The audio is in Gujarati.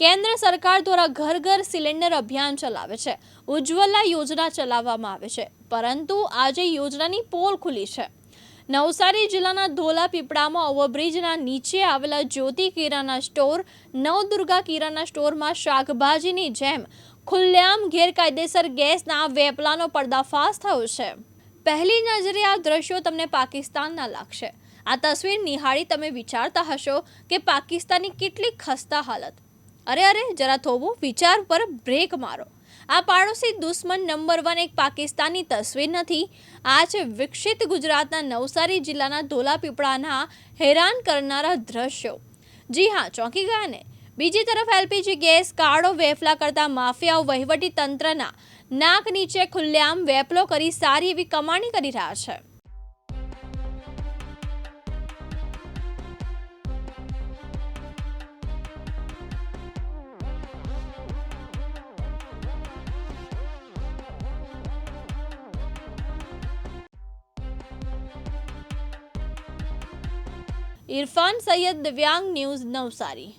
કેન્દ્ર સરકાર દ્વારા ઘર ઘર સિલિન્ડર અભિયાન ચલાવે છે. ઉજ્જવલા યોજના ચલાવવામાં આવે છે. પરંતુ આજે યોજનાની પોલ ખુલી છે. નવસારી જિલ્લાના ધોલા પીપળામાં ઓવરબ્રિજના નીચે આવેલા જ્યોતિ કિરાના સ્ટોર, નવદુર્ગા કિરાના સ્ટોરમાં શાકભાજીની જેમ ખુલ્લેઆમ ગેરકાયદેસર ગેસના વેપલાનો પર્દાફાશ થયો છે. પહેલી નજરે આ દ્રશ્યો તમને પાકિસ્તાનના લાગશે. આ તસવીર નિહાળી તમે વિચારતા હશો કે પાકિસ્તાનની કેટલી ખસ્તા હાલત. અરે અરે, જરા થોભું વિચાર પર બ્રેક મારો. આ પાડોશી દુશ્મન નંબર વન એક પાકિસ્તાનની તસવીર નથી. આ છે વિકસિત ગુજરાતના નવસારી જિલ્લાના ધોલાપીપળાના હેરાન કરનારા દ્રશ્યો. જી હા, ચોંકી ગયા ને? બીજી તરફ એલપીજી ગેસ, કાળો વેફલા કરતા માફિયાઓ વહીવટી તંત્રના નાક નીચે ખુલ્લેઆમ વેપલો કરી સારી એવી કમાણી કરી રહ્યા છે. ઇરફાન સૈયદ દિવ્યાંગ ન્યૂઝ નવસારી.